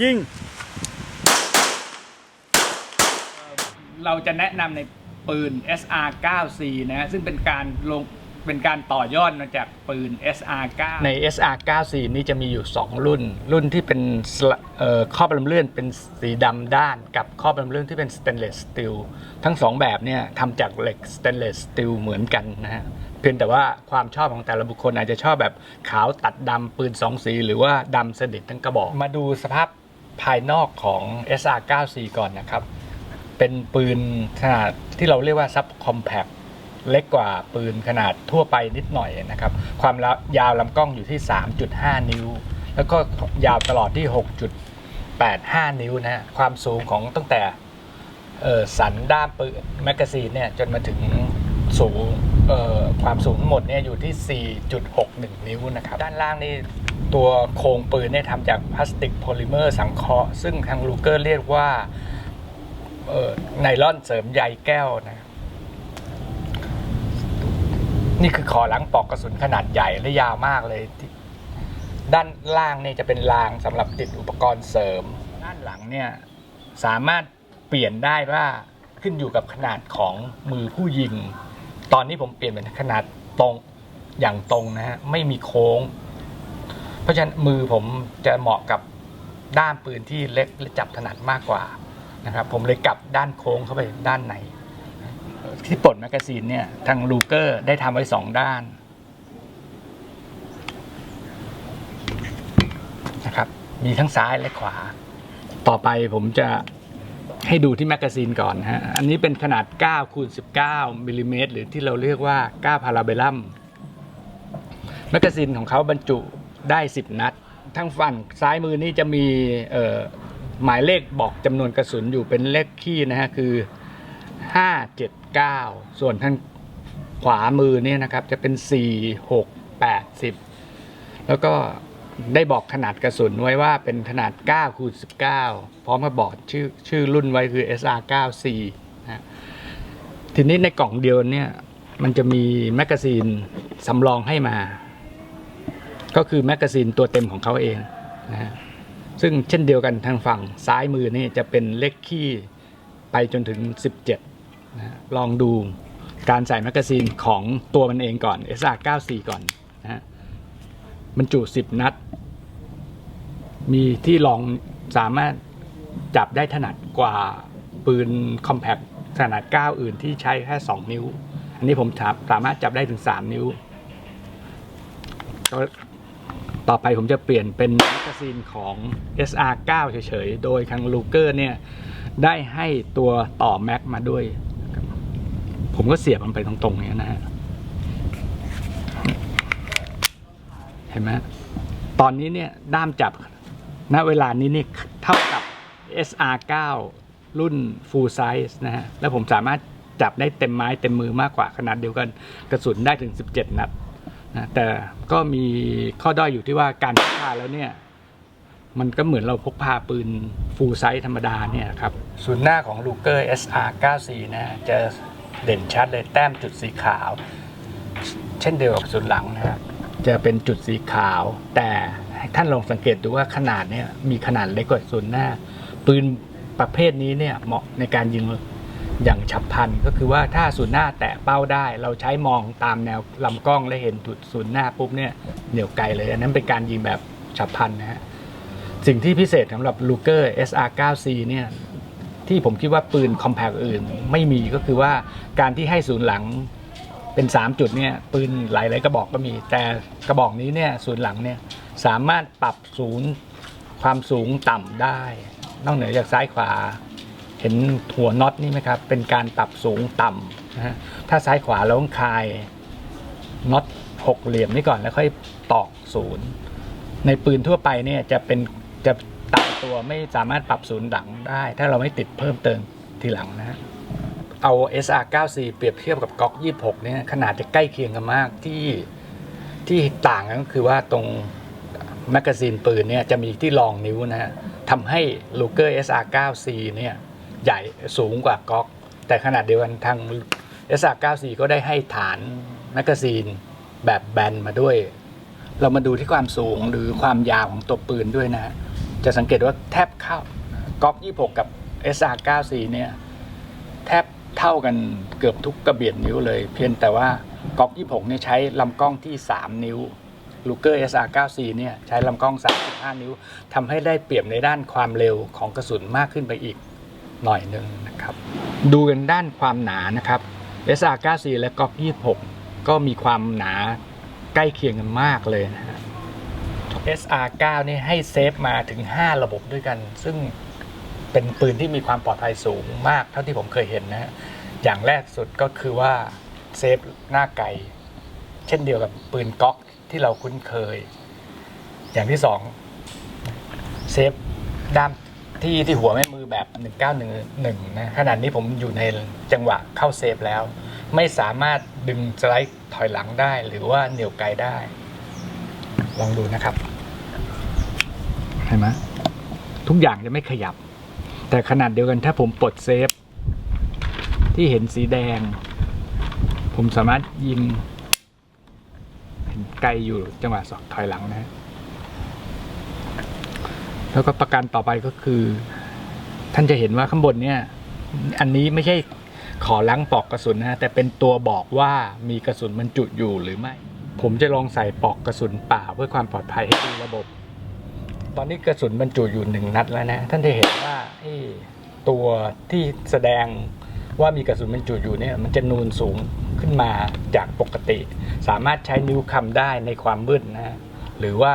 ยิง เราจะแนะนำในปืน SR 9 C นะฮะซึ่งเป็นการลงเป็นการต่อยอดมาจากปืน SR 9ใน SR 94นี่จะมีอยู่ 2 รุ่น รุ่นที่เป็นสละเอ่อครอบลำเลื่อนเป็นสีดำด้านกับครอบลำเลื่อนที่เป็นสเตนเลสสตีลทั้ง 2 แบบเนี่ยทำจากเหล็กสเตนเลสสตีลเหมือนกันนะฮะเพียงแต่ว่าความชอบของแต่ละบุคคลอาจจะชอบแบบขาวตัดดำปืน2สี หรือว่าดำสนิททั้งกระบอก มาดูสภาพ ภายนอกของ SR 94ก่อนนะครับ เป็นปืนขนาดที่เราเรียกว่าซับคอมแพ t เล็กกว่าปืนขนาดทั่วไปนิดหน่อยนะครับ ความยาวลำกล้องอยู่ที่ 3.5 นิ้ว แล้วก็ยาวตลอดที่ 6.85 นิ้วนะฮะความสูงของตั้งแต่สันด้ามปืนแมกกาซีนเนี่ยจนมาถึงสูงความสูงทั้งหมดเนี่ยอยู่ที่ 4.61 นิ้วนะครับ ด้านล่างนี่ ตัวโครงปืนเนี่ยทำจากพลาสติกโพลิเมอร์สังเคราะห์ซึ่งทางลูเกอร์เรียกว่าไนลอนเสริมใยแก้วนะนี่คือขอหลังปอกกระสุนขนาดใหญ่และยาวมากเลย ด้านล่างเนี่ยจะเป็นรางสำหรับติดอุปกรณ์เสริม ด้านหลังเนี่ยสามารถเปลี่ยนได้ว่าขึ้นอยู่กับขนาดของมือผู้ยิง ตอนนี้ผมเปลี่ยนเป็นขนาดตรงอย่างตรงนะฮะไม่มีโค้ง เพราะฉะนั้นมือผมจะเหมาะกับด้ามปืนที่เล็กและจับถนัดมากกว่านะครับผมเลยกลับด้านโค้งเข้าไปด้านในที่ปลดแมกกาซีนเนี่ยทางลูเกอร์ได้ทำไว้สองด้านนะครับมีทั้งซ้ายและขวา ต่อไปผมจะให้ดูที่แมกกาซีนก่อนฮะอันนี้เป็นขนาด 9 คูณ 19 มิลลิเมตรหรือที่เราเรียกว่า 9 พาราเบลัมแมกกาซีนของเขาบรรจุ ได้ 10 นัด ทั้งฝั่งซ้ายมือนี่จะมีหมายเลขบอกจำนวนกระสุนอยู่เป็นเลขคี่นะฮะคือ 5 7 9 ส่วนทางขวามือเนี่ยนะครับจะเป็น 4 6 8 10 แล้วก็ได้บอกขนาดกระสุนไว้ว่าเป็นขนาด9คูณ19 พร้อมกับบอกชื่อชื่อรุ่นไว้คือ SR 9 C นะทีนี้ในกล่องเดียวเนี่ยมันจะมีแมกกาซีนสำรองให้มา ก็คือแมกกาซีนตัวเต็มของเขาเองนะฮะซึ่งเช่นเดียวกันทางฝั่งซ้ายมือนี่จะเป็นเลขคี่ไปจนถึง 17นะลองดูการใส่แมกกาซีนของตัวมันเองก่อน SR 94ก่อนนะฮะบรรจุ 10 นัด มีที่รองสามารถจับได้ถนัดกว่าปืนคอมแพคขนาด 9 อื่นที่ใช้แค่ 2 นิ้ว อันนี้ผมสามารถจับได้ถึง 3 นิ้ว ต่อไปผมจะเปลี่ยนเป็นแมกกาซีนของ SR 9 เฉยๆ โดยทางลูเกอร์เนี่ย ได้ให้ตัวต่อแม็กมาด้วย ผมก็เสียบมันไปตรงๆเนี้ยนะฮะ เห็นไหมตอนนี้เนี่ย ด้ามจับณเวลานี้นี่เท่ากับ SR 9 รุ่น full size นะฮะ แล้วผมสามารถจับได้เต็มไม้เต็มมือมากกว่าขนาดเดียวกัน กระสุนได้ถึง 17 นัด นะแต่ก็มีข้อด้อยอยู่ที่ว่าการพกพาแล้วเนี่ย มันก็เหมือนเราพกพาปืน full size ธรรมดาเนี่ยครับศูนย์หน้าของ Luger SR 94นะจะเด่นชัดเลยแต้มจุดสีขาว เช่นเดียวกับศูนย์หลังนะครับจะเป็นจุดสีขาว แต่ให้ท่านลองสังเกตดูว่าขนาดเนี่ยมีขนาดเล็กกว่าศูนย์หน้า ปืนประเภทนี้เนี่ยเหมาะในการยิง อย่างฉับพลันก็คือว่าถ้าศูนย์หน้าแตะเป้าได้ เราใช้มองตามแนวลำกล้องและเห็นจุดศูนย์หน้าปุ๊บเนี่ยเหนียวไกลเลย อันนั้นเป็นการยิงแบบฉับพลันนะฮะสิ่งที่พิเศษสำหรับ Luger SR9C เนี่ยที่ผมคิดว่าปืนคอมแพคอื่นไม่มีก็คือว่าการที่ให้ศูนย์หลังเป็น 3 จุดเนี่ยปืนหลายๆกระบอกก็มี แต่กระบอกนี้เนี่ยศูนย์หลังเนี่ยสามารถปรับศูนย์ความสูงต่ำได้ นอกเหนือจากซ้ายขวา เห็นหัวน็อตนี่ไหมครับ เป็นการปรับสูงต่ำนะฮะถ้าซ้ายขวาเราต้องคายน็อตหกเหลี่ยมนี่ก่อนแล้วค่อยตอกศูนย์ในปืนทั่วไปเนี่ยจะเป็นจะตายตัวไม่สามารถปรับศูนย์หลังได้ ถ้าเราไม่ติดเพิ่มเติมทีหลังนะฮะเอา SR 94เปรียบเทียบกับก๊อก26เนี่ยขนาดจะใกล้เคียงกันมากที่ที่ต่างกันก็คือว่าตรงแมกกาซีนปืนเนี่ยจะมีที่รองนิ้วนะฮะทำให้ Luger SR 9C เนี่ย ใหญ่สูงกว่าก๊อก แต่ขนาดเดียวกันทาง SR 9C ก็ได้ให้ฐานแมกกาซีนแบบแบนมาด้วย เรามาดูที่ความสูงหรือความยาวของตัวปืนด้วยนะฮะจะสังเกตว่าแทบเข้าก๊อก 26 กับ SR 94เนี่ยแทบเท่ากันเกือบทุกกระเบียดนิ้วเลย เพียงแต่ว่าก๊อก 26เนี่ยใช้ลำกล้องที่ 3 นิ้วลูเกอร์ SR 94เนี่ยใช้ลำกล้อง 35 นิ้วทำให้ได้เปรียบในด้านความเร็วของกระสุนมากขึ้นไปอีก หน่อยหนึ่งนะครับดูกันด้านความหนานะครับ SR 94และก๊อก26 ก็มีความหนาใกล้เคียงกันมากเลยนะฮะ SR 9นี่ให้เซฟมาถึง 5 ระบบด้วยกัน ซึ่งเป็นปืนที่มีความปลอดภัยสูงมากเท่าที่ผมเคยเห็นนะฮะอย่างแรกสุดก็คือว่าเซฟหน้าไกลเช่นเดียวกับปืนก๊อกที่เราคุ้นเคย อย่างที่สองเซฟด้าม ที่ที่หัวแม่มือแบบ 1911นะขนาดนี้ผมอยู่ในจังหวะเข้าเซฟแล้ว ไม่สามารถดึงสไลด์ถอยหลังได้ หรือว่าเหนี่ยวไกลได้ ลองดูนะครับเห็นไหมทุกอย่างจะไม่ขยับ แต่ขนาดเดียวกันถ้าผมปลดเซฟ ที่เห็นสีแดง ผมสามารถยิง เห็นไกลอยู่จังหวะสอกถอยหลังนะฮะ แล้วก็ประการต่อไปก็คือ ท่านจะเห็นว่าข้างบนเนี่ย อันนี้ไม่ใช่ขอล้างปลอกกระสุนนะฮะแต่เป็นตัวบอกว่ามีกระสุนบรรจุอยู่หรือไม่ ผมจะลองใส่ปลอกกระสุนเปล่าเพื่อความปลอดภัยให้ดูระบบ ตอนนี้กระสุนบรรจุอยู่หนึ่งนัดแล้วนะ ท่านจะเห็นว่าตัวที่แสดงว่ามีกระสุนบรรจุอยู่เนี่ยมันจะนูนสูงขึ้นมาจากปกติ สามารถใช้นิ้วคำได้ในความมืดนะ หรือว่า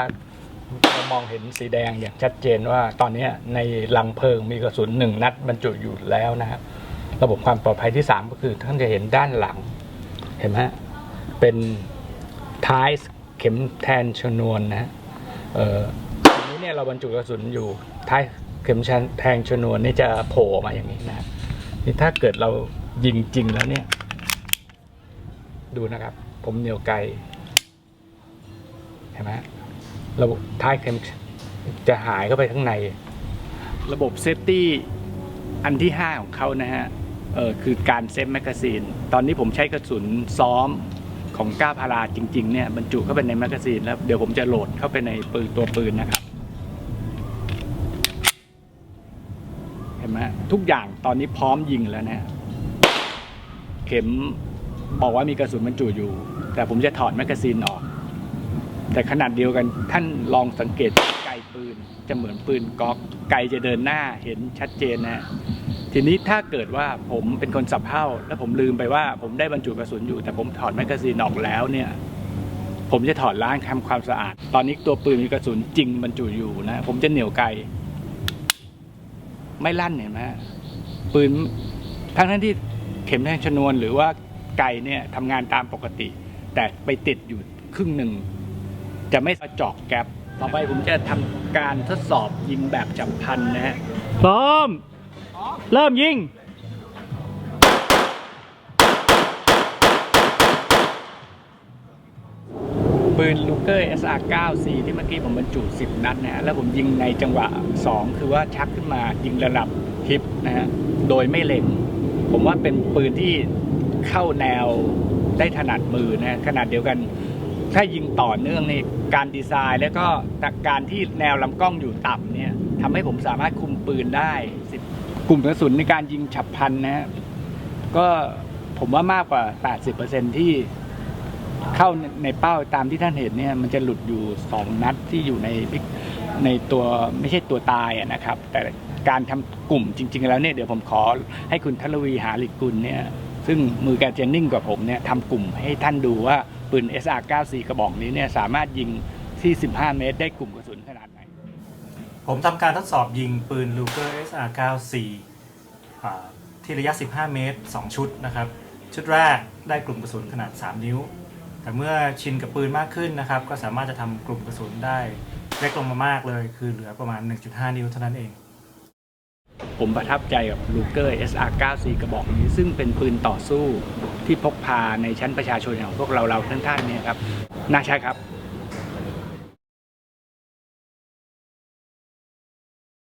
เรามองเห็นสีแดงอย่างชัดเจนว่าตอนนี้ในลังเพลิงมีกระสุนหนึ่งนัดบรรจุอยู่แล้วนะครับระบบความปลอดภัยที่ 3 ก็คือท่านจะเห็นด้านหลัง เห็นไหมเป็นท้ายเข็มแทนชนวนนะฮะเอ่ออันนี้เนี่ยเราบรรจุกระสุนอยู่ท้ายเข็มชันแทงชนวนนี่จะโผล่มาอย่างนี้นะนี่ถ้าเกิดเรายิงจริงแล้วเนี่ย ดูนะครับ ผมเหนียวไกลเห็นไหม ระบบท้ายเข็มจะหายเข้าไปข้างใน ระบบเซฟตี้อันที่ 5 ของเขานะฮะเออคือการเซฟแมกกาซีน ตอนนี้ผมใช้กระสุนซ้อมของก้าพาราจริง ๆ เนี่ยบรรจุเข้าไปในแมกกาซีนแล้วเดี๋ยวผมจะโหลดเข้าไปในปืนตัวปืนนะครับ เห็นไหมทุกอย่างตอนนี้พร้อมยิงแล้วนะเข็มบอกว่ามีกระสุนบรรจุอยู่ แต่ผมจะถอดแมกกาซีนออก แต่ขนาดเดียวกันท่านลองสังเกตไกลปืนจะเหมือนปืนก๊อกไกลจะเดินหน้าเห็นชัดเจนนะฮะทีนี้ถ้าเกิดว่าผมเป็นคนสับเพ่าแล้วผมลืมไปว่าผมได้บรรจุกระสุนอยู่ แต่ผมถอดแมกกาซีนออกแล้วเนี่ยผมจะถอดล้างทำความสะอาด ตอนนี้ตัวปืนมีกระสุนจริงบรรจุอยู่นะ ผมจะเหนี่ยวไกล ไม่ลั่นเห็นไหมปืนทั้งทั้งที่เข็มแทงชนวนหรือว่าไกเนี่ยทำงานตามปกติ แต่ไปติดอยู่ครึ่งหนึ่ง จะไม่เจาะแก๊ปต่อไปผมจะทำการทดสอบยิงแบบจับพันนะฮะพร้อม เริ่มยิงปืนลูเกอร์ SR 9 C ที่เมื่อกี้ผมบรรจุ 10 นัดนะฮะ แล้วผมยิงในจังหวะ 2 คือว่าชักขึ้นมายิงระดับฮิปนะฮะ โดยไม่เล็ง ผมว่าเป็นปืนที่เข้าแนวได้ถนัดมือนะขนาดเดียวกัน ถ้ายิงต่อเนื่องในการดีไซน์แล้วก็การที่แนวลำกล้องอยู่ต่ำเนี่ยทำให้ผมสามารถคุมปืนได้สิกลุ่มกระสุนในการยิงฉับพลันนะฮะก็ผมว่ามากกว่า 80%ที่เข้าในเป้าตามที่ท่านเห็นเนี่ย มันจะหลุดอยู่2นัดที่อยู่ในในตัวไม่ใช่ตัวตายอะนะครับ แต่การทำกลุ่มจริง ๆ แล้วเนี่ยเดี๋ยวผมขอให้คุณทลวีหาลิกุลเนี่ย ซึ่งมือแกจะนิ่งกว่าผมเนี่ยทำกลุ่มให้ท่านดูว่า ปืน SR94 กระบอกนี้เนี่ยสามารถยิงที่ 15 เมตร ได้กลุ่มกระสุนขนาดไหน ผมทำการทดสอบยิงปืน Luger SR94 อ่าที่ระยะ 15 เมตร 2 ชุดนะครับ ชุดแรกได้กลุ่มกระสุนขนาด 3 นิ้ว แต่เมื่อชินกับปืนมากขึ้นนะครับ ก็สามารถจะทำกลุ่มกระสุนได้เล็กลงมามากเลย คือเหลือประมาณ 1.5 นิ้วเท่านั้นเอง ผมประทับใจกับลูเกอร์ SR94 กระบอกนี้ซึ่งเป็นปืนต่อสู้ ที่พกพาในชั้นประชาชนอย่างพวกเราเราท่านๆเนี่ยครับน่าใช้ครับ